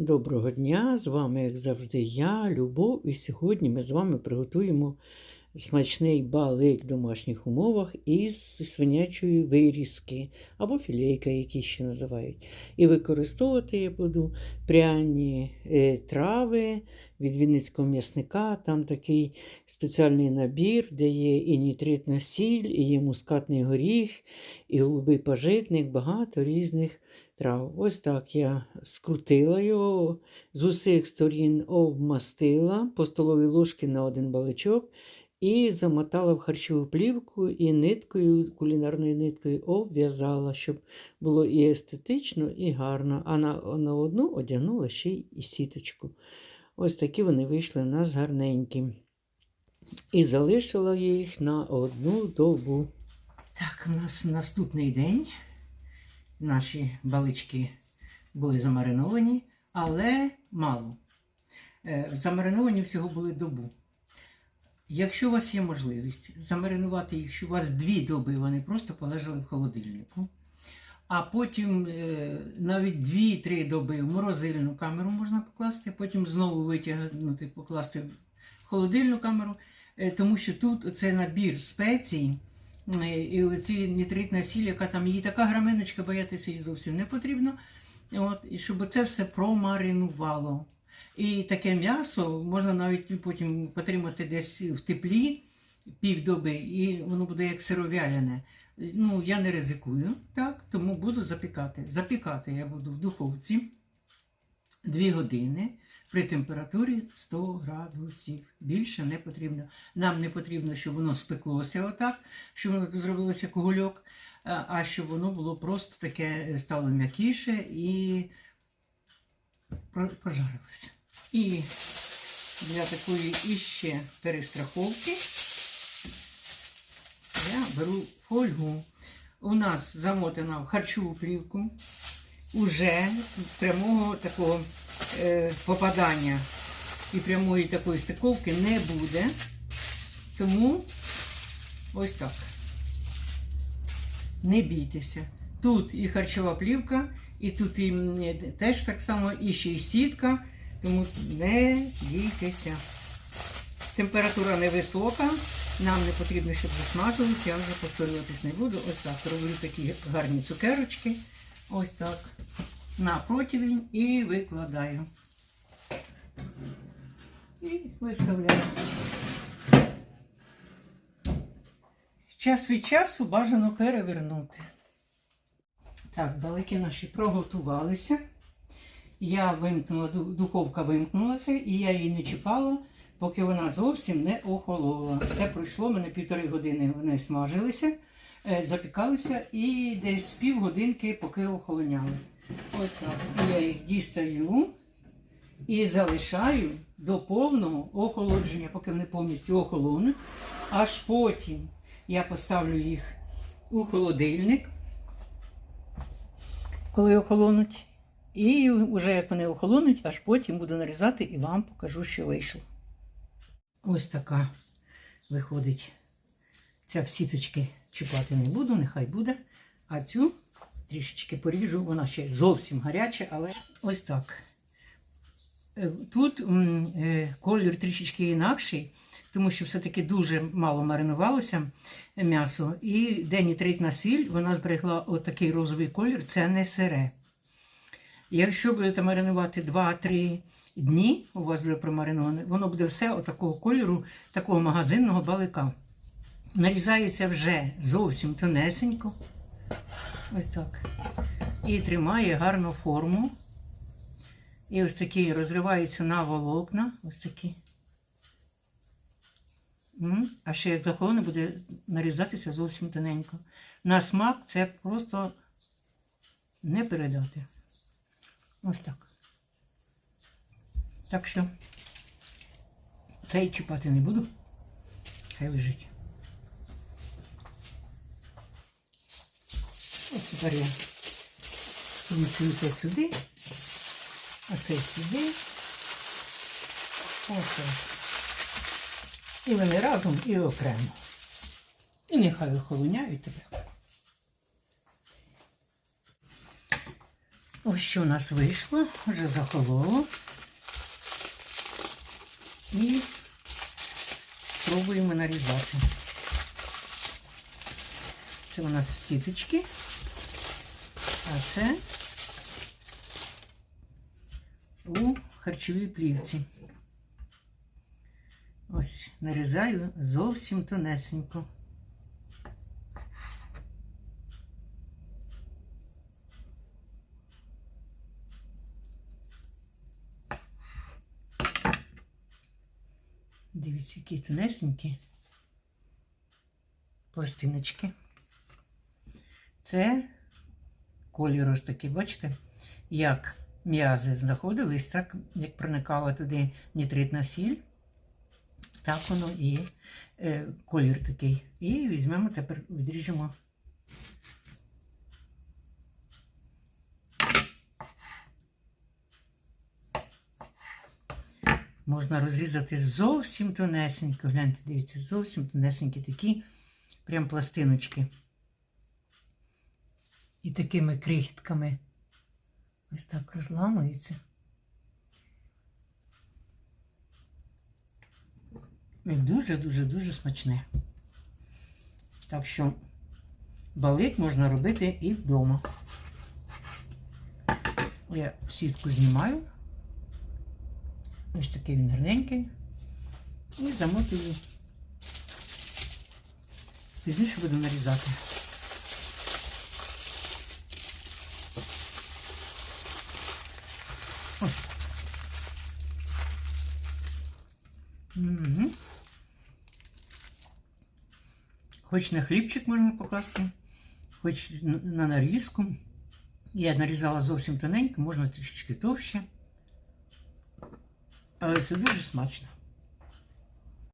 Доброго дня! З вами, як завжди, я, Любов, і сьогодні ми з вами приготуємо смачний балик в домашніх умовах із свинячої вирізки або філейка, які ще називають. І використовувати я буду пряні е, трави від Вінницького м'ясника. Там такий спеціальний набір, де є і нітритна сіль, і є мускатний горіх, і голубий пажитник, багато різних трав. Ось так я скрутила його, з усіх сторін обмастила по столовій ложки на один баличок і замотала в харчову плівку і ниткою, кулінарною ниткою обв'язала, щоб було і естетично, і гарно. А на, на одну одягнула ще й сіточку. Ось такі вони вийшли у нас гарненькі. І залишила їх на одну добу. Так, у нас наступний день. Наші балички були замариновані, але мало. Е, Замариновані всього були добу. Якщо у вас є можливість замаринувати їх, що у вас дві доби вони просто полежали в холодильнику, а потім е, навіть 2-3 доби в морозильну камеру можна покласти, потім знову витягнути, покласти в холодильну камеру, е, тому що тут це набір спецій. Е, І оці нітритна сіль, яка там її така граминочка, боятися її зовсім не потрібно. От, І щоб це все промаринувало. І таке м'ясо можна навіть потім потримати десь в теплі півдоби, і воно буде як сировялене. Ну, я не ризикую, так, тому буду запікати. Запікати я буду в духовці 2 години при температурі 100 градусів. Більше не потрібно. Нам не потрібно, щоб воно спеклося отак, щоб воно зробилося як угольок, а щоб воно було просто таке стало м'якіше і про- пожарилося. І для такої іще перестраховки я беру фольгу. У нас замотана в харчову плівку. Уже прямого такого е, попадання і прямої такої стиковки не буде. Тому ось так. Не бійтеся. Тут і харчова плівка, і тут і теж так само, і ще й сітка. Тому не бійтеся. Температура невисока. Нам не потрібно, щоб засмажилися, я вже повторюватись не буду. Ось так. Роблю такі гарні цукерочки. Ось так. На противень і викладаю. І виставляю. Час від часу бажано перевернути. Так, балики наші проготувалися. Я вимкнула, духовка вимкнулася, і я її не чіпала, поки вона зовсім не охолола. Це пройшло, мене півтори години вони смажилися, е, запікалися і десь півгодинки, поки охолоняли. Ось так. Я їх дістаю і залишаю до повного охолодження, поки вони повністю охолонуть. Аж потім я поставлю їх у холодильник, коли охолонуть. І вже як вони охолонуть, аж потім буду нарізати і вам покажу, що вийшло. Ось така виходить. Ця в сіточки чіпати не буду, нехай буде. А цю трішечки поріжу, вона ще зовсім гаряча, але ось так. Е, Тут е, колір трішечки інакший, тому що все-таки дуже мало маринувалося м'ясо. І де нітритна сіль, вона зберегла отакий розовий колір, це не сире. Якщо будете маринувати 2-3 дні, у вас буде промариноване, воно буде все отакого кольору, такого магазинного балика. Нарізається вже зовсім тонесенько. Ось так. І тримає гарну форму. І ось такий розривається на волокна. Ось такі. А ще як захолоне буде нарізатися зовсім тоненько. На смак це просто не передати. Ось так. Так що цей чіпати не буду. Хай лежить. Ось тепер я поміщую це сюди, а це сюди. Ось так. І вони разом і окремо. І нехай охолоняють тепер. Ось що у нас вийшло, вже захололо. І спробуємо нарізати. Це у нас в сіточки, а це у харчовій плівці. Ось нарізаю зовсім тонесенько. Дивіться, які тонесенькі пластиночки. Це колір ось такий, бачите, як м'язи знаходились, так як проникала туди нітритна сіль, так воно і е, колір такий. І візьмемо тепер, відріжемо. Можна розрізати зовсім тонесенько. Гляньте, дивіться, зовсім тонесенькі такі прям пластиночки. І такими крихітками ось так розламується. І дуже-дуже-дуже смачне. Так що балик можна робити і вдома. Я сітку знімаю. Ось такий він гарненький. І замотую. Пізніше буду нарізати. Хоч на хлібчик можна покласти, хоч на нарізку. Я нарізала зовсім тоненько, можна трішечки товще. Але це дуже смачно.